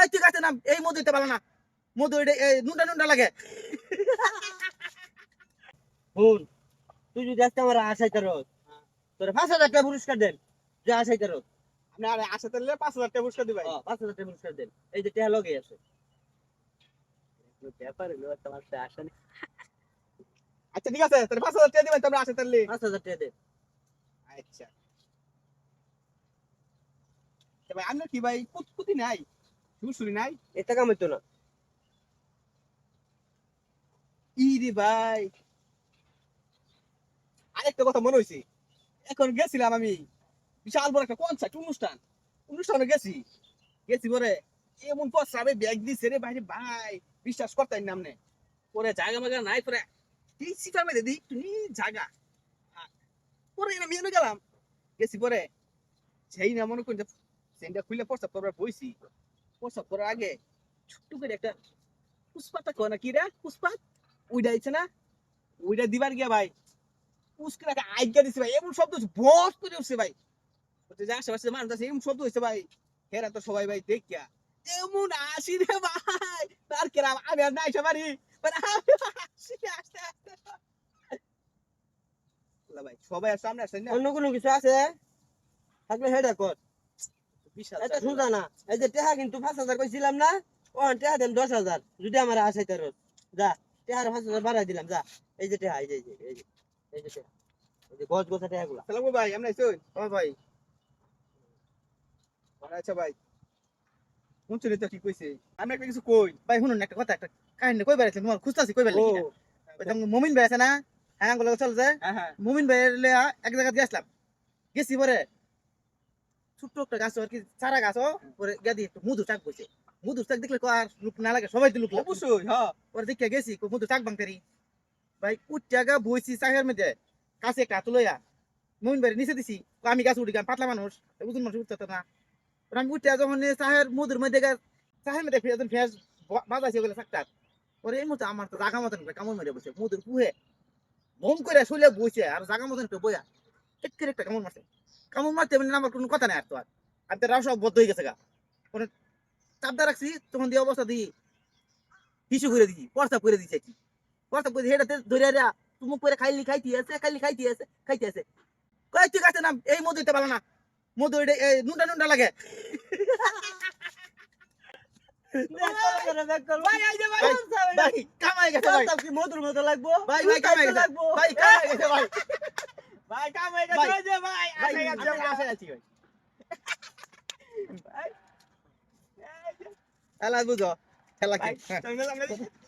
কই তুই গাছে নাম এই মধু দিতে পারো না। মধু এটা নুনটা নুনটা লাগে। শুন তুই যদি আজকে আমার আশাই করো তোর পাঁচ হাজার টাকা পুরস্কার দেন যে আশাই করো। আপনি আরে আশা তাহলে পাঁচ হাজার টাকা পুরস্কার দিবাই পাঁচ হাজার টাকা পুরস্কার দেন। এই যে টেহা লগে আছে। ব্যাপার হলো তোমার আশা নেই। আচ্ছা ঠিক আছে তাহলে পাঁচ হাজার টাকা দিবেন তারপরে আশা তাহলে পাঁচ হাজার টাকা দেন। আচ্ছা। ভাই আমরা কি ভাই কুতকুতি নাই? নাই? এটা না। ই রে ভাই। আরেকটা কথা মনে হয়েছে এখন গেছিলাম আমি বিশাল বড় একটা কনসার্ট অনুষ্ঠান। অনুষ্ঠানে গেছি। গেছি পরে এমন ব্যাগ দিছে রে ভাই বিশ্বাস নামনে পরে জায়গা মাগা নাই, পরে তুমি জায়গা। পরে আমি এনে গেলাম। গেছি পরে সেই না মনে করি খুলে প্রস্তাব করবার বইছি। করার আগে ছোট্ট করে একটা পুষ্পাটা কয় না, কি রে? পুষ্পা? ওইটা দিচ্ছে না? ওইটা দিবার গিয়া ভাই পুষ্কে একটা আজ্ঞা দিছে ভাই, এমন শব্দ বস করে উঠছে ভাই। বলছে যে আশেপাশে মানুষ আছে, এমন শব্দ হয়েছে ভাই। হেরা তো সবাই ভাই দেখিয়া, এমন আসি রে ভাই। তার কেরাম আমি আর নাই সবারই। মানে ভাই, সবাই সামনে আসছেন না? অন্য কোনো কিছু আছে? থাকলে হেডা কর। এটা চাকরি। না। এই যে টেহা কিন্তু পাঁচ হাজার কইছিলাম না? ও টেহা দেন দশ হাজার। যদি আমার আশাই তার। যা টেহার পাঁচ হাজার বাড়াই দিলাম যা। এই যে টেহা এই যে এই যে এই যে এই টেহা। এই যে গছ গোছা টেহা গুলা সালাম ভাই এমন আইসুন ভাই। আচ্ছা ভাই। তো কি কইছে? আমি একটা কিছু কই। ভাই শুনুন একটা কথা একটা কাহিনী কই বেড়াইছে তোমার খুঁজতাছি কই বেড়াইছে মুমিন ভাই আছে না? হ্যাঁ গুলো চল যে হ্যাঁ হ্যাঁ। মুমিন ভাই এক জায়গায় গেছিলাম। গেছি পরে। ছোট্ট একটা গাছ আর কি চারা গাছ পরে গিয়ে দিয়ে একটু মধু চাক বসে মধু চাক দেখলে আর লুক না লাগে সবাই তো লুক অবশ্যই হ্যাঁ। পরে দেখে গেছি কো মধু চাক বাংতারি। ভাই জায়গা বইছি চাকের মধ্যে কাছে একটা লইয়া। মুমিন ভাই নিচে দিছি আমি গাছ উঠি পাতলা মানুষ বুঝুন মানুষ উঠতে না। আমি উঠতে যখন চাহের মধুর মধ্যে চাহের মধ্যে ফেস ফেস বাজাইছে ওগুলো চাকটার পরে এই মুহূর্তে আমার তো জাগা মতন কামড় মেরে বসে মধুর পুহে ভম করে শুলে বসে আর জাগা মতন বইয়া। একের একটা কামড় মারছে। কামড় মারতে মানে আমার কোনো কথা নাই আর তো আর। আমি তো রাও সব বদ্ধ হয়ে গেছে গা। পরে চাপদা রাখছি তখন দিয়ে অবস্থা দিই টিসু করে দিই প্রস্তাব করে দিয়েছি কি। প্রস্তাব করে হেটাতে ধরে রা তুমি করে খাইলি খাইতে আছে খাইলি খাইতে আছে খাইতে আছে। কই তুই কাছে নাম এই মধু দিতে পারো না। মধু এটা এই নুনটা নুনটা লাগে। ভাই কামাই গেছে মধুর মতো লাগবো? ভাই ভাই কামাই গেছে। ভাই কামাই গেছে ভাই। ভাই কামে গেছে ভাই। আছি বুঝো খেলা কি?